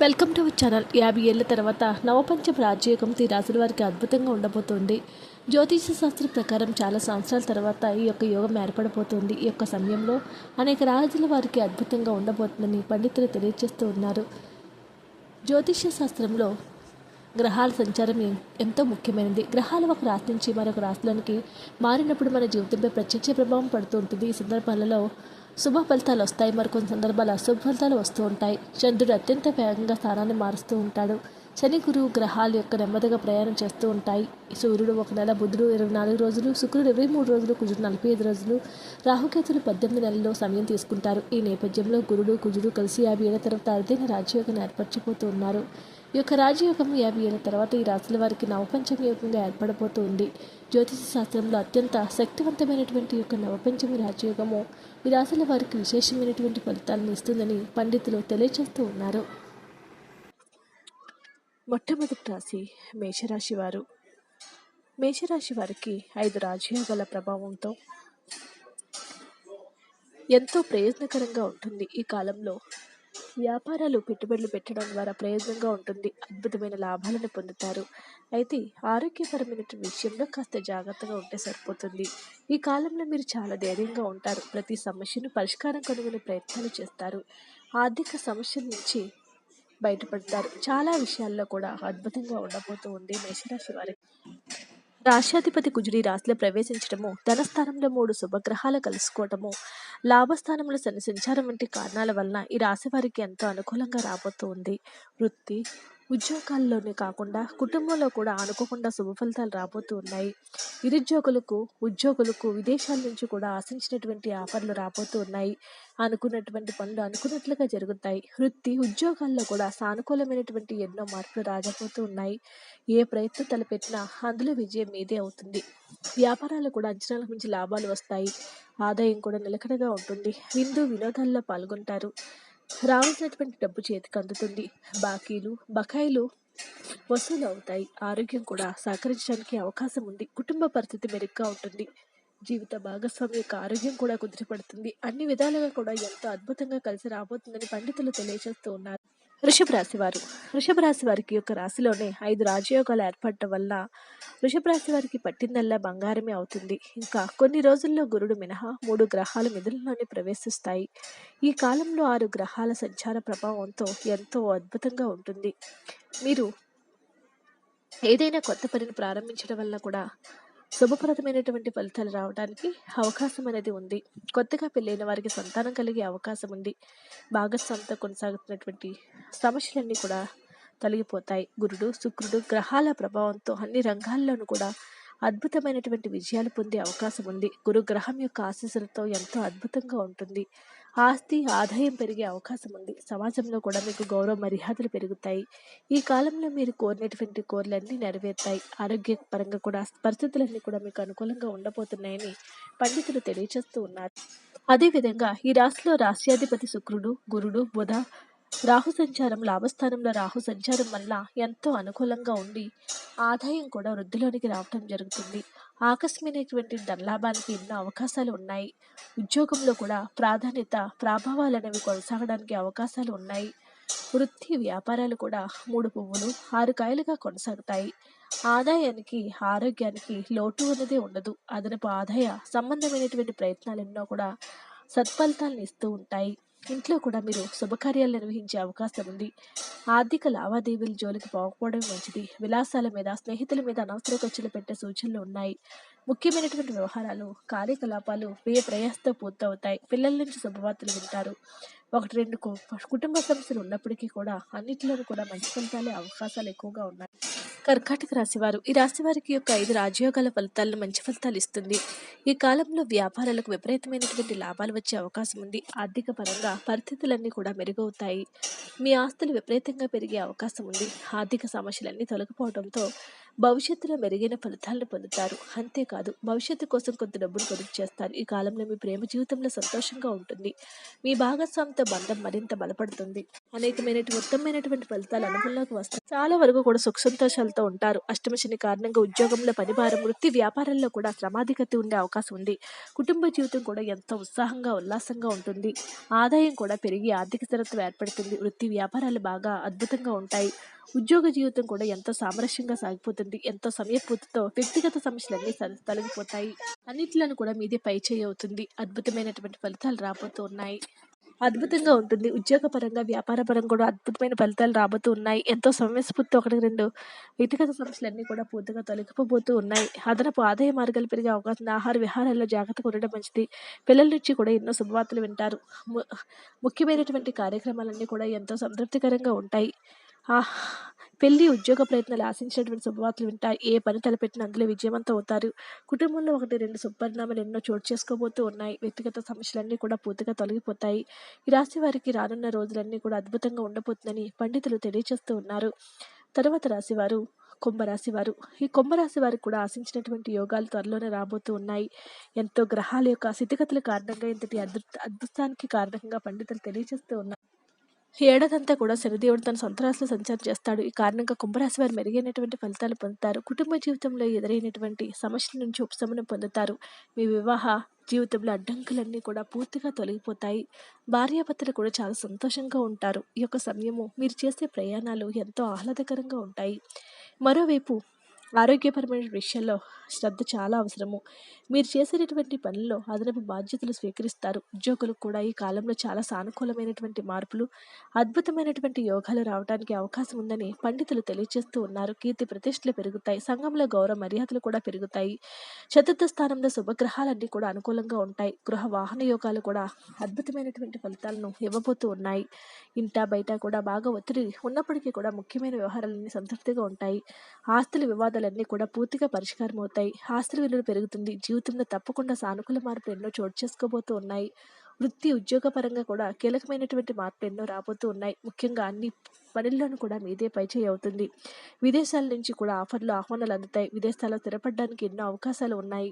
Welcome to our channel. యాభై ఏళ్ళ తర్వాత నవపంచమ రాజయోగం ఈ రాశుల వారికి అద్భుతంగా ఉండబోతోంది. జ్యోతిష శాస్త్రం ప్రకారం చాలా సంవత్సరాల తర్వాత ఈ యొక్క యోగం ఏర్పడబోతోంది. ఈ యొక్క సమయంలో అనేక రాజుల వారికి అద్భుతంగా ఉండబోతుందని పండితులు తెలియజేస్తూ ఉన్నారు. జ్యోతిష శాస్త్రంలో గ్రహాల సంచారం ఎంతో ముఖ్యమైనది. గ్రహాలు ఒక రాశి నుంచి మరొక రాశిలోనికి మారినప్పుడు మన జీవితంపై ప్రత్యక్ష ప్రభావం పడుతూ ఉంటుంది. ఈ సందర్భాలలో శుభ ఫలితాలు వస్తాయి. మరికొన్ని సందర్భాలు అశుభ ఫలితాలు వస్తూ ఉంటాయి. చంద్రుడు అత్యంత వేగంగా స్థానాన్ని మారుస్తూ ఉంటాడు. శని గురువు గ్రహాల యొక్క నెమ్మదిగా ప్రయాణం చేస్తూ ఉంటాయి. సూర్యుడు ఒక నెల బుధుడు ఇరవై నాలుగు రోజులు శుక్రుడు ఇరవై మూడు రోజులు కుజుడు నలభై ఐదు రోజులు రాహుకేతులు పద్దెనిమిది నెలల్లో సమయం తీసుకుంటారు. ఈ నేపథ్యంలో గురుడు కుజుడు కలిసి యాభై ఏళ్ళ తర్వాత అరుదైన రాజ్యయోగాన్ని ఏర్పరచిపోతూ ఉన్నారు ఈ యొక్క రాజయోగం యాభై ఏళ్ళ తర్వాత ఈ రాశుల వారికి నవపంచమి యోగంగా ఏర్పడబోతుంది. జ్యోతిష శాస్త్రంలో అత్యంత శక్తివంతమైనటువంటి యొక్క నవపంచమి రాజయోగము ఈ రాశుల వారికి విశేషమైనటువంటి ఫలితాలను ఇస్తుందని పండితులు తెలియజేస్తూ ఉన్నారు. మొట్టమొదటి రాశి మేషరాశి వారు. మేషరాశి వారికి ఐదు రాజయోగాల ప్రభావంతో ఎంతో ప్రయోజనకరంగా ఉంటుంది ఈ కాలంలో. వ్యాపారాలు పెట్టుబడులు పెట్టడం ద్వారా ప్రయోజనంగా ఉంటుంది. అద్భుతమైన లాభాలను పొందుతారు. అయితే ఆరోగ్యపరమైన విషయంలో కాస్త జాగ్రత్తగా ఉంటే సరిపోతుంది. ఈ కాలంలో మీరు చాలా ధైర్యంగా ఉంటారు. ప్రతి సమస్యను పరిష్కారం కనుగొనే ప్రయత్నాలు చేస్తారు. ఆర్థిక సమస్యల నుంచి బయటపడతారు. చాలా విషయాల్లో కూడా అద్భుతంగా ఉండబోతూ ఉంది మేషరాశి వారికి. రాష్ట్రాధిపతి కుజుడి రాశిలో ప్రవేశించడము ధనస్థానంలో మూడు శుభగ్రహాలు కలుసుకోవటము లాభస్థానంలో శని సంచారం వంటి కారణాల వలన ఈ రాశి వారికి ఎంతో అనుకూలంగా రాబోతుంది వృత్తి ఉద్యోగాల్లోనే కాకుండా కుటుంబంలో కూడా అనుకోకుండా శుభ ఫలితాలు రాబోతూ ఉన్నాయి. నిరుద్యోగులకు ఉద్యోగులకు విదేశాల నుంచి కూడా ఆశించినటువంటి ఆఫర్లు రాబోతూ ఉన్నాయి. అనుకున్నటువంటి పనులు అనుకున్నట్లుగా జరుగుతాయి. వృత్తి ఉద్యోగాల్లో కూడా సానుకూలమైనటువంటి ఎన్నో మార్పులు రాజపోతూ ఉన్నాయి. ఏ ప్రయత్నం తలపెట్టినా అందులో విజయం మీదే అవుతుంది. వ్యాపారాలు కూడా అంచనాలకు మించి లాభాలు వస్తాయి. ఆదాయం కూడా నిలకడగా ఉంటుంది. విందు వినోదాల్లో పాల్గొంటారు. రావాల్సినటువంటి డబ్బు చేతికి అందుతుంది. బాకీలు బకాయిలు వసూలు అవుతాయి ఆరోగ్యం కూడా సహకరించడానికి అవకాశం ఉంది. కుటుంబ పరిస్థితి మెరుగ్గా ఉంటుంది. జీవిత భాగస్వామి యొక్క ఆరోగ్యం కూడా కుదిరిపడుతుంది అన్ని విధాలుగా కూడా ఎంతో అద్భుతంగా కలిసి రాబోతుందని పండితులు తెలియజేస్తూ ఉన్నారు. వృషభ రాశి వారు. వృషభ రాశి వారికి యొక్క రాశిలోనే ఐదు రాజయోగాలు ఏర్పడటం వల్ల వృషభ రాశి వారికి పట్టిందల్లా బంగారమే అవుతుంది. ఇంకా కొన్ని రోజుల్లో గురుడు మినహా మూడు గ్రహాలు మిథునంలోనే ప్రవేశిస్తాయి. ఈ కాలంలో ఆరు గ్రహాల సంచార ప్రభావంతో ఎంతో అద్భుతంగా ఉంటుంది. మీరు ఏదైనా కొత్త పనిని ప్రారంభించడం వల్ల కూడా శుభప్రదమైనటువంటి ఫలితాలు రావడానికి అవకాశం అనేది ఉంది. కొత్తగా పెళ్ళైన వారికి సంతానం కలిగే అవకాశం ఉంది. భాగస్వామితో కొనసాగుతున్నటువంటి సమస్యలన్నీ కూడా తొలగిపోతాయి. గురుడు శుక్రుడు గ్రహాల ప్రభావంతో అన్ని రంగాల్లోనూ కూడా అద్భుతమైనటువంటి విజయాలు పొందే అవకాశం ఉంది. గురు గ్రహం యొక్క ఆశీస్సులతో ఎంతో అద్భుతంగా ఉంటుంది. ఆస్తి ఆదాయం పెరిగే అవకాశం ఉంది. సమాజంలో కూడా మీకు గౌరవ మర్యాదలు పెరుగుతాయి. ఈ కాలంలో మీరు కోరినటువంటి కోరిలన్నీ నెరవేరుతాయి. ఆరోగ్యపరంగా కూడా పరిస్థితులన్నీ కూడా మీకు అనుకూలంగా ఉండబోతున్నాయని పండితులు తెలియజేస్తూ ఉన్నారు. అదేవిధంగా ఈ రాశిలో రాష్ట్రాధిపతి శుక్రుడు గురుడు బుధ రాహు సంచారం లాభస్థానంలో రాహు సంచారం వల్ల ఎంతో అనుకూలంగా ఉండి ఆదాయం కూడా వృద్ధిలోనికి రావటం జరుగుతుంది. ఆకస్మికమైనటువంటి ధనలాభానికి ఎన్నో అవకాశాలు ఉన్నాయి ఉద్యోగంలో కూడా ప్రాధాన్యత ప్రభావాలు అనేవి కొనసాగడానికి అవకాశాలు ఉన్నాయి వృత్తి వ్యాపారాలు కూడా మూడు పువ్వులు ఆరు కాయలుగా కొనసాగుతాయి. ఆదాయానికి ఆరోగ్యానికి లోటు అనేది ఉండదు. అదనపు ఆదాయ సంబంధమైనటువంటి ప్రయత్నాలు ఎన్నో కూడా సత్ఫలితాలను ఇస్తూ ఉంటాయి. ఇంట్లో కూడా మీరు శుభకార్యాలు నిర్వహించే అవకాశం ఉంది. ఆర్థిక లావాదేవీల జోలికి పోకపోవడం మంచిది. విలాసాల మీద స్నేహితుల మీద అనవసర ఖర్చులు పెట్టే సూచనలు ఉన్నాయి. ముఖ్యమైనటువంటి వ్యవహారాలు కార్యకలాపాలు వ్యయ ప్రయాసతో పూర్తవుతాయి. పిల్లల నుంచి శుభవార్తలు వింటారు. ఒకటి రెండు కుటుంబ సమస్యలు ఉన్నప్పటికీ కూడా అన్నింటిలోనూ కూడా మంచి ఫలితాలే అవకాశాలు ఎక్కువగా ఉన్నాయి. కర్కాటక రాశివారు ఈ రాశి వారికి యొక్క ఐదు రాజయోగాల ఫలితాలను మంచి ఫలితాలు ఇస్తుంది. ఈ కాలంలో వ్యాపారాలకు విపరీతమైనటువంటి లాభాలు వచ్చే అవకాశం ఉంది. ఆర్థిక పరంగా పరిస్థితులన్నీ కూడా మెరుగవుతాయి. మీ ఆస్తులు విపరీతంగా పెరిగే అవకాశం ఉంది. ఆర్థిక సమస్యలన్నీ తొలగిపోవడంతో భవిష్యత్తులో మెరుగైన ఫలితాలను పొందుతారు. అంతేకాదు భవిష్యత్తు కోసం కొంత డబ్బును పొదుపు చేస్తారు. ఈ కాలంలో మీ ప్రేమ జీవితంలో సంతోషంగా ఉంటుంది. మీ భాగస్వామితో బంధం మరింత బలపడుతుంది. అనేకమైనటువంటి ఉత్తమమైనటువంటి ఫలితాలు అనుభవంలోకి వస్తాయి. చాలా వరకు కూడా సుఖ సంతోషాలతో ఉంటారు. అష్టమశని కారణంగా ఉద్యోగంలో పనిభారం వృత్తి వ్యాపారంలో కూడా శ్రమాధికత ఉండే అవకాశం ఉంది. కుటుంబ జీవితం కూడా ఎంతో ఉత్సాహంగా ఉల్లాసంగా ఉంటుంది. ఆదాయం కూడా పెరిగి ఆర్థిక స్థిరత్వం ఏర్పడుతుంది. వృత్తి వ్యాపారాలు బాగా అద్భుతంగా ఉంటాయి. ఉద్యోగ జీవితం కూడా ఎంతో సామరస్యంగా సాగిపోతుంది. ఎంతో సమయపూర్తితో వ్యక్తిగత సమస్యలన్నీ తొలగిపోతాయి. అన్నిట్లను కూడా మీదే పై చేయి అవుతుంది. అద్భుతమైనటువంటి ఫలితాలు రాబోతూ ఉన్నాయి. అద్భుతంగా ఉంటుంది. ఉద్యోగపరంగా వ్యాపారపరంగా కూడా అద్భుతమైన ఫలితాలు రాబోతూ ఉన్నాయి. ఎంతో సమయస్ఫూర్తి ఒకటి రెండు వ్యక్తిగత సమస్యలన్నీ కూడా పూర్తిగా తొలగిపోబోతూ ఉన్నాయి. అదనపు ఆదాయ మార్గాలు పెరిగే అవకాశం ఆహార విహారాల్లో జాగ్రత్తగా ఉండడం మంచిది. పిల్లల నుంచి కూడా ఎన్నో శుభవార్తలు వింటారు. ము- ముఖ్యమైనటువంటి కార్యక్రమాలన్నీ కూడా ఎంతో సంతృప్తికరంగా ఉంటాయి. ఆ పెళ్ళి ఉద్యోగ ప్రయత్నాలు ఆశించినటువంటి శుభవార్తలు వింటారు ఏ పని తలపెట్టిన అందులో విజయవంతం అవుతారు. కుటుంబంలో ఒకటి రెండు శుభపరిణామాలు ఎన్నో చోటు చేసుకోబోతూ ఉన్నాయి. వ్యక్తిగత సమస్యలన్నీ కూడా పూర్తిగా తొలగిపోతాయి. ఈ రాశి వారికి రానున్న రోజులన్నీ కూడా అద్భుతంగా ఉండబోతుందని పండితులు తెలియజేస్తూ ఉన్నారు. తర్వాత రాశివారు కుంభరాశి వారు ఈ కుంభరాశి వారికి కూడా ఆశించినటువంటి యోగాలు త్వరలోనే రాబోతూ ఉన్నాయి. ఎంతో గ్రహాల యొక్క స్థితిగతుల కారణంగా ఇంతటి అద్భుత అద్భుతానికి కారణంగా పండితులు తెలియజేస్తూ ఉన్నారు. ఏడాదంతా కూడా శనిదేవుడు తన సొంత రాశిలో సంచారం చేస్తాడు. ఈ కారణంగా కుంభరాశి వారు మెరుగైనటువంటి ఫలితాలు పొందుతారు. కుటుంబ జీవితంలో ఎదురైనటువంటి సమస్యల నుంచి ఉపశమనం పొందుతారు. మీ వివాహ జీవితంలో అడ్డంకులన్నీ కూడా పూర్తిగా తొలగిపోతాయి. భార్యాభర్తలు కూడా చాలా సంతోషంగా ఉంటారు. ఈ యొక్క సమయము మీరు చేసే ప్రయాణాలు ఎంతో ఆహ్లాదకరంగా ఉంటాయి. మరోవైపు ఆరోగ్యపరమైన విషయాల్లో శ్రద్ధ చాలా అవసరము. మీరు చేసేటటువంటి పనుల్లో అదనపు బాధ్యతలు స్వీకరిస్తారు. ఉద్యోగులకు కూడా ఈ కాలంలో చాలా సానుకూలమైనటువంటి మార్పులు అద్భుతమైనటువంటి యోగాలు రావడానికి అవకాశం ఉందని పండితులు తెలియజేస్తూ ఉన్నారు. కీర్తి ప్రతిష్టలు పెరుగుతాయి. సంఘంలో గౌరవ మర్యాదలు కూడా పెరుగుతాయి. చతుర్థ స్థానంలో శుభగ్రహాలన్నీ కూడా అనుకూలంగా ఉంటాయి. గృహ వాహన యోగాలు కూడా అద్భుతమైనటువంటి ఫలితాలను ఇవ్వబోతూ ఉన్నాయి. ఇంట బయట కూడా బాగా ఒత్తిడి ఉన్నప్పటికీ కూడా ముఖ్యమైన వ్యవహారాలన్నీ సంతృప్తిగా ఉంటాయి. ఆస్తుల వివాదాలన్నీ కూడా పూర్తిగా పరిష్కారం అవుతాయి. ఆస్తుల విలువ పెరుగుతుంది. జీవితంలో తప్పకుండా సానుకూల మార్పులు ఎన్నో చోటు చేసుకోబోతూ ఉన్నాయి. వృత్తి ఉద్యోగ పరంగా కూడా కీలకమైనటువంటి మార్పులు ఎన్నో రాబోతూ ఉన్నాయి. ముఖ్యంగా అన్ని పనుల్లోనూ కూడా మీదే పైచేయి అవుతుంది. విదేశాల నుంచి కూడా ఆఫర్లు ఆహ్వానాలు అందుతాయి. విదేశాల్లో స్థిరపడడానికి ఎన్నో అవకాశాలు ఉన్నాయి.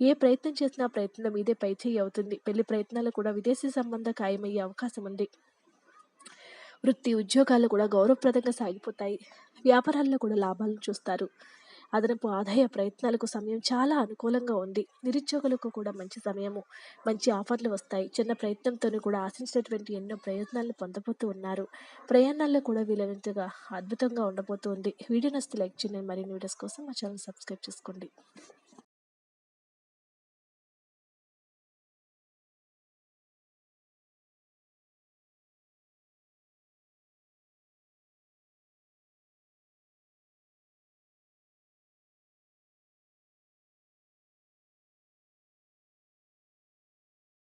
ఏ ప్రయత్నం చేసినా ప్రయత్నం ప్రయత్నంలో మీదే పైచేయి అవుతుంది. పెళ్ళి ప్రయత్నాలు కూడా విదేశీ సంబంధ ఖాయమయ్యే అవకాశం ఉంది. వృత్తి ఉద్యోగాలు కూడా గౌరవప్రదంగా సాగిపోతాయి. వ్యాపారాల్లో కూడా లాభాలను చూస్తారు. అదనపు ఆదాయ ప్రయత్నాలకు సమయం చాలా అనుకూలంగా ఉంది. నిరుద్యోగులకు కూడా మంచి సమయము మంచి ఆఫర్లు వస్తాయి. చిన్న ప్రయత్నంతో కూడా ఆశించినటువంటి ఎన్నో ప్రయోజనాలను పొందబోతూ ఉన్నారు. ప్రయాణాల్లో కూడా వీలైనంతగా అద్భుతంగా ఉండబోతుంది వీడియో నచ్చితే లైక్ చేయండి. మరిన్ని వీడియోస్ కోసం మా ఛానల్ సబ్స్క్రైబ్ చేసుకోండి.